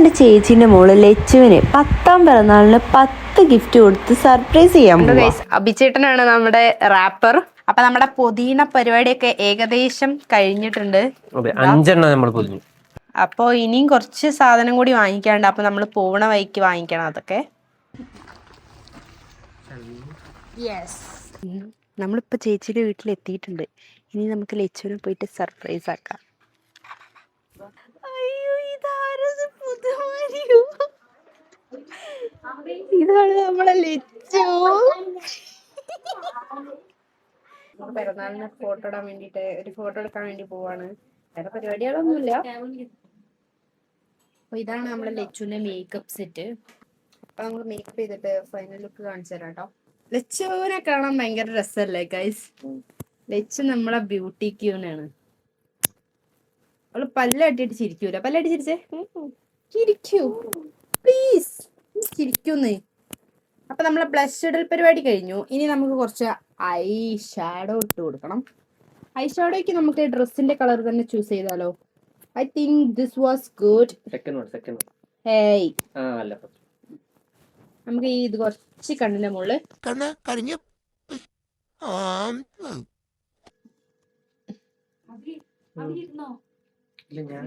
എന്റെ ചേച്ചീന്റെ മോൾ ലച്ചുവിന് പത്താം പിറന്നാളിന് പത്ത് ഗിഫ്റ്റ് കൊടുത്ത് സർപ്രൈസ് ചെയ്യാൻ. അഭിചേട്ടനാണ് നമ്മുടെ റാപ്പർ അപ്പൊ നമ്മുടെ പൊതീന പരിപാടിയൊക്കെ ഏകദേശം കഴിഞ്ഞിട്ടുണ്ട്. അഞ്ചെണ്ണം നമ്മൾ പൊതിഞ്ഞു. അപ്പോൾ ഇനിയും കുറച്ച് സാധനം കൂടി വാങ്ങിക്കാണ്ട് അപ്പൊ നമ്മൾ പോണ വഴിക്ക് വാങ്ങിക്കണം അതൊക്കെ. യെസ് നമ്മളിപ്പോ ചേച്ചിയുടെ വീട്ടിൽ എത്തിയിട്ടുണ്ട് ഇനി നമുക്ക് ലച്ചുവിനെ പോയിട്ട് സർപ്രൈസ് ആക്കാം. ഇതാണ് നമ്മളെ ലച്ചു. പിറന്നാളിന് ഫോട്ടോ ഇടാൻ വേണ്ടിട്ട് ഒരു ഫോട്ടോ എടുക്കാൻ വേണ്ടി പോവാണ്. വേറെ പരിപാടികളൊന്നുമില്ല. അപ്പൊ ഇതാണ് നമ്മുടെ ലച്ചുവിന്റെ മേക്കപ്പ് സെറ്റ് അപ്പൊ നമ്മൾ മേക്കപ്പ് ചെയ്തിട്ട് ഫൈനൽ ലുക്ക് കാണിച്ചു തരാം കേട്ടോ. ലച്ചുവിനെ കാണാൻ ഭയങ്കര രസമല്ലേ ഗൈസ് ലച്ചു നമ്മളെ ബ്യൂട്ടി ക്യൂനാണ് അവൾ പല്ലടിച്ചിരിക്കൂല ചിരിക്കൂല. ചിരിച്ചേ. ചിരിക്കൂ പ്ലീസ് ചിരിക്കുന്നേ അപ്പൊ നമ്മളെ ബ്ലഷ് ഇടൽ പരിപാടി കഴിഞ്ഞു. ഇനി നമുക്ക് കുറച്ച് ഐ ഷാഡോ ഇട്ട് കൊടുക്കണം. ഐ ഷാഡോയ്ക്ക് നമുക്ക് ഡ്രസ്സിന്റെ കളർ തന്നെ ചൂസ് ചെയ്താലോ? I think this was good hey നമുക്ക് ഈ ഇത് കുറച്ച് കണ്ണിന്റെ മുകളിൽ കണ്ണ് കരിഞ്ഞു. ഇല്ല ഞാൻ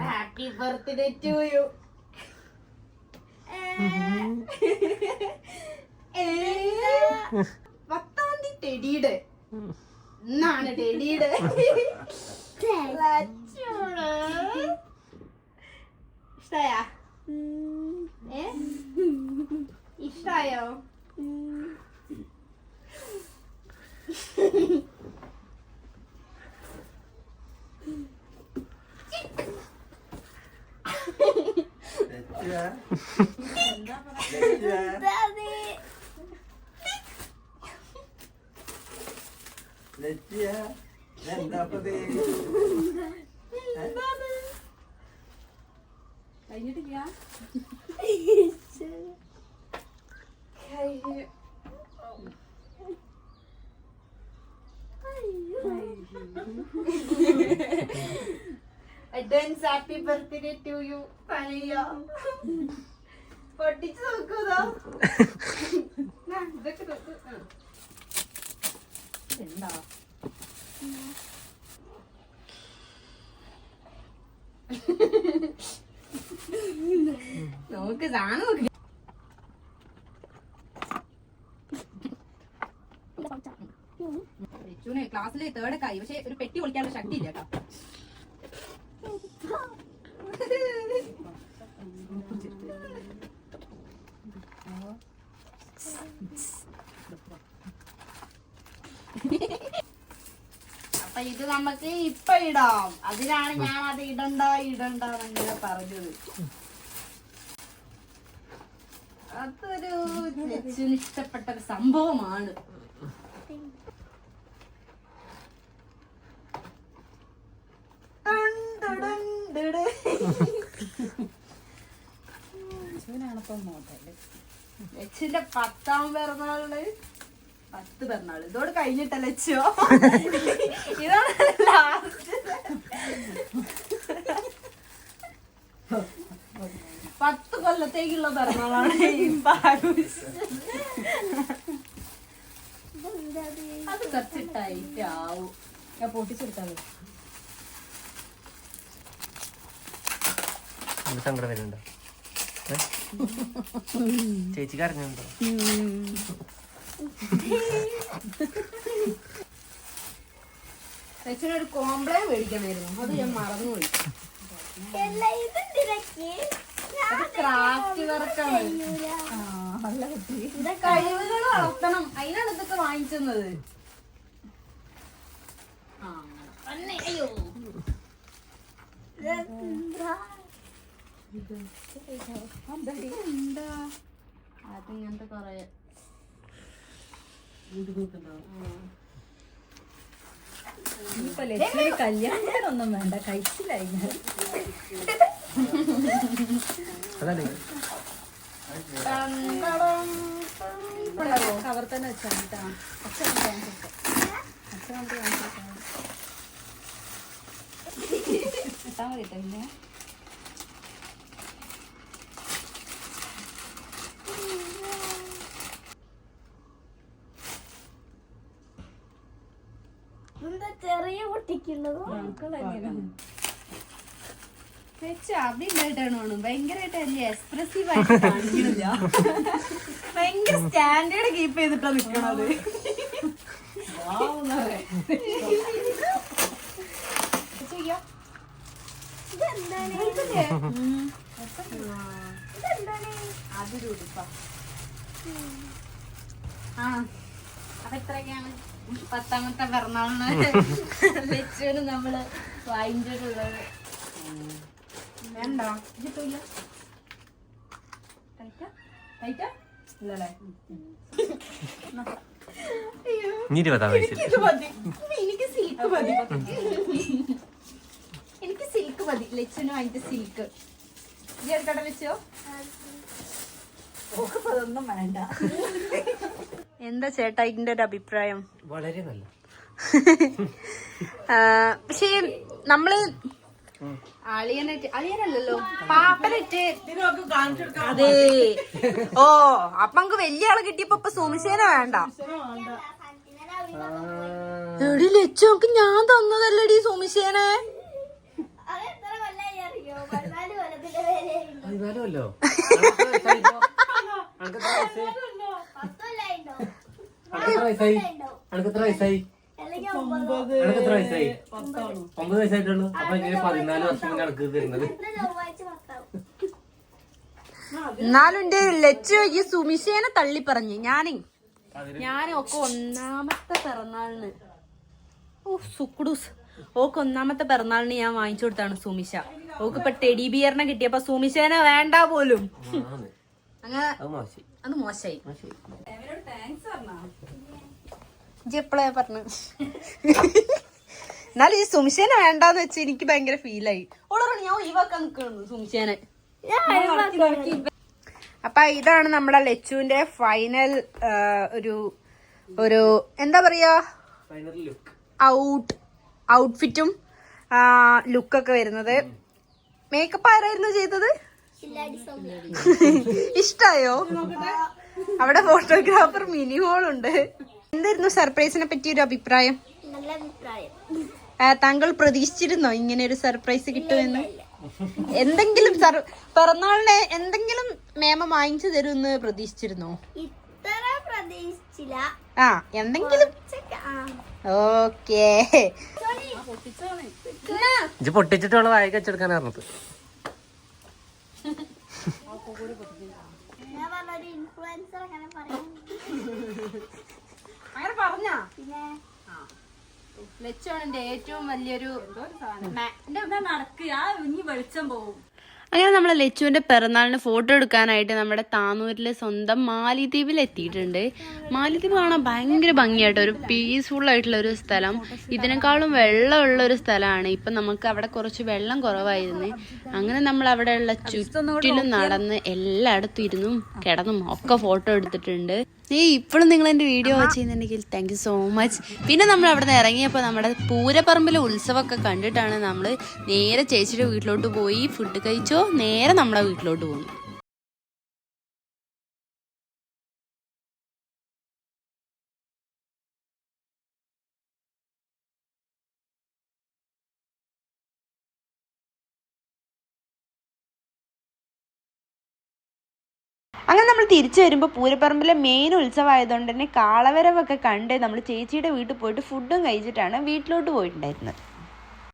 ഹാപ്പി ബർത്ത്ഡേ ടു യു പത്താം തീയതി ടെഡിയുടെ ഇന്നാണ് ടെഡിയുടെ ഇഷ്ടായ? കഴിഞ്ഞിട്ടില്ല advance happy birthday to you പനയ്യ പൊട്ടിച്ച് നോക്കൂതോ ഇതൊക്കെ നോക്കൂ ആ. എന്താ നോക്ക് സാധനം നോക്ക്. ലച്ചുവിന് ക്ലാസ്സിൽ തേർഡ് ഒക്കെ ആയി. പക്ഷെ ഒരു പെട്ടി പൊളിക്കാനുള്ള ശക്തി ഇല്ല കേട്ടോ. അപ്പൊ ഇത് നമുക്ക് ഇപ്പൊ ഇടാം. അതിനാണ് ഞാൻ അത് ഇടണ്ട ഇടണ്ട എന്നിങ്ങനെ പറഞ്ഞത്. അതൊരു ഇഷ്ടപ്പെട്ട ഒരു സംഭവമാണ്. ലച്ചിന്റെ പത്താം പിറന്നാൾ പത്ത് പിറന്നാൾ. ഇതോട് കഴിഞ്ഞിട്ട ലച്ചോ. ഇതാണ് പത്ത് കൊല്ലത്തേക്കുള്ള പിറന്നാളാണ് അത് കുറച്ച് ടൈറ്റ് ആവും. ഞാൻ പൊട്ടിച്ചെടുത്താൽ സങ്കടം വരുന്നുണ്ടോ? ഏ? അറിഞ്ഞുണ്ടോ? ലച്ചുവിനൊരു കോംപ്ലേ മേടിക്കണമായിരുന്നു അത് ഞാൻ മറന്നുപോയി ക്രാഫ്റ്റ് വർക്കാണ് കഴിവുകൾ വളർത്തണം. അതിനാണ് ഇതൊക്കെ വാങ്ങിച്ചത്. എന്താ അതിങ്ങനത്തെ കൊറേ. ഇപ്പൊ ലക്ഷ്മി കല്യാണത്തിനൊന്നും വേണ്ട കഴിച്ചില്ലായി കവർ തന്നെ വെച്ചാൽ കേട്ടോ അച്ഛൻ അച്ഛൻ കാണിച്ചു ഇട്ടാ മതി ചെറിയ കുട്ടിക്കുള്ളത്? അവിടെ ഉണ്ടായിട്ടാണ് ഭയങ്കരമായിട്ട് വലിയ എക്സ്പ്രസീവ് ആയിട്ട് കാണിക്കണില്ല ഭയങ്കര സ്റ്റാൻഡേർഡ് കീപ്പ് ചെയ്തിട്ടാ നിക്കണത്. അതൊരു ഉടുപ്പാ ആ അപ്പൊ ഇത്രയൊക്കെയാണ് പത്താമത്തെ പിറന്നാളിന് ലച്ചുവിന് നമ്മൾ വാങ്ങിച്ചിട്ടുള്ളത് വേണ്ട? കിട്ടൂല ഇരുപതാം വയസ്സിൽ എനിക്ക് സിൽക്ക് മതി. എനിക്ക് സിൽക്ക് മതി. ലച്ചുവിന് വാങ്ങിച്ച സിൽക്ക് ലച്ചോ ഓക്കിപ്പോ അതൊന്നും വേണ്ട. എന്താ ചേട്ടാ ഇതിന്റെ ഒരു അഭിപ്രായം? വളരെ നല്ല. പക്ഷേ നമ്മൾ അളിയനല്ലല്ലോ അതെ. ഓ അപ്പൊ നമുക്ക് വലിയ ആൾ കിട്ടിയപ്പോ ഇപ്പൊ സുമിശേന വേണ്ട. എടി ലച്ചു നമുക്ക് ഞാൻ തന്നതല്ലടി സുമിശേനെ പതിനാലുമല്ലോ അനക്ക് എത്ര വയസ്സായി? അനക്ക് വയസ്സായി? ഒമ്പത് അനക്ക് വയസ്സായി? ഒമ്പത് വയസ്സായിട്ടുള്ളൂ. അപ്പൊ ഇങ്ങനെ പതിനാല് വർഷം കണക്ക് തരുന്നത് ഇന്ന് ചൊവ്വാഴ്ച പത്താവും എന്നാലും എന്റെ ലച്ചു ഈ സുമിശേനെ തള്ളി പറഞ്ഞു. ഞാനേ. ഞാൻ ഒക്കെ ഒന്നാമത്തെ പിറന്നാളിന്. ഓ സുക്കുഡൂസ് ഓക്ക് ഒന്നാമത്തെ പിറന്നാളിന് ഞാൻ വാങ്ങിച്ചു കൊടുത്താണ് സുമിഷ. ഓക്ക് ഇപ്പൊ ടെഡി ബിയറിനെ കിട്ടിയപ്പോ സുമിശേനെ വേണ്ട പോലും. അത് മോശം. അത് മോശമായി എപ്പോഴാ പറഞ്ഞു? എന്നാലും ഈ സുംശേന വേണ്ടാന്ന് വെച്ച് എനിക്ക് ഭയങ്കര ഫീലായി ഓളോട് ഞാൻ ഒഴിവാക്കാൻ നിൽക്കുന്നു സുമിശേനെ. അപ്പൊ ഇതാണ് നമ്മുടെ ലച്ചുവിന്റെ ഫൈനൽ ഒരു ഒരു എന്താ പറയാ? ഫൈനൽ ലുക്ക് ഔട്ട് ഔട്ട്ഫിറ്റും ലുക്കൊക്കെ വരുന്നത്. മേക്കപ്പ് ആരായിരുന്നു ചെയ്തത്? ഇഷ്ടായോ? അവിടെ ഫോട്ടോഗ്രാഫർ മിനി ഹോൾ ഉണ്ട്. എന്തായിരുന്നു സർപ്രൈസിനെ പറ്റി ഒരു അഭിപ്രായം? നല്ല അഭിപ്രായം. ആ, താങ്കൾ പ്രതീക്ഷിച്ചിരുന്നോ ഇങ്ങനെ ഒരു സർപ്രൈസ് കിട്ടുമെന്ന്? എന്തെങ്കിലും സർ- പിറന്നാളിന് എന്തെങ്കിലും മേമ വാങ്ങിച്ചു തരുമെന്ന് പ്രതീക്ഷിച്ചിരുന്നോ? ഇത്ര പ്രതീക്ഷിച്ചില്ല. ആ എന്തെങ്കിലും? ഓക്കേ. ഇത് പൊട്ടിച്ചിട്ടുള്ള പറഞ്ഞത് ഞാൻ പറഞ്ഞ ഒരു ഇൻഫ്ലുവൻസർ അങ്ങനെ പറയാം. അങ്ങനെ പറഞ്ഞാ? പിന്നെ എന്റെ ഏറ്റവും വലിയൊരു നടക്കുക ഇനി വെളിച്ചം പോവും. അങ്ങനെ നമ്മളെ ലച്ചുവിന്റെ പിറന്നാളിന് ഫോട്ടോ എടുക്കാനായിട്ട് നമ്മുടെ താനൂരിലെ സ്വന്തം മാലിദ്വീപിൽ എത്തിയിട്ടുണ്ട്. മാലിദ്വീപ് കാണാൻ ഭയങ്കര ഭംഗിയായിട്ട് ഒരു പീസ്ഫുൾ ആയിട്ടുള്ള ഒരു സ്ഥലം. ഇതിനേക്കാളും വെള്ളമുള്ള ഒരു സ്ഥലമാണ്. ഇപ്പൊ നമുക്ക് അവിടെ കുറച്ച് വെള്ളം കുറവായിരുന്നു. അങ്ങനെ നമ്മൾ അവിടെയുള്ള ചുറ്റിലും നടന്ന് എല്ലായിടത്തും ഇരുന്നും കിടന്നും ഒക്കെ ഫോട്ടോ എടുത്തിട്ടുണ്ട്. ഏയ് ഇപ്പോഴും നിങ്ങൾ എന്റെ വീഡിയോ വാച്ച് ചെയ്യുന്നുണ്ടെങ്കിൽ താങ്ക് യു സോ മച്ച് പിന്നെ നമ്മൾ അവിടെ നിന്ന് ഇറങ്ങിയപ്പോൾ നമ്മുടെ പൂരപ്പറമ്പിലെ ഉത്സവമൊക്കെ കണ്ടിട്ടാണ് നമ്മൾ നേരെ ചേച്ചിയുടെ വീട്ടിലോട്ട് പോയി ഫുഡ് കഴിച്ചോ നേരെ നമ്മുടെ വീട്ടിലോട്ട് പോകുന്നു. അങ്ങനെ നമ്മൾ തിരിച്ചു വരുമ്പോൾ പൂരപ്പറമ്പിലെ മെയിൻ ഉത്സവമായതുകൊണ്ട് തന്നെ കാളവരവൊക്കെ കണ്ട് നമ്മൾ ചേച്ചിയുടെ വീട്ടിൽ പോയിട്ട് ഫുഡും കഴിച്ചിട്ടാണ് വീട്ടിലോട്ട് പോയിട്ടുണ്ടായിരുന്നത്.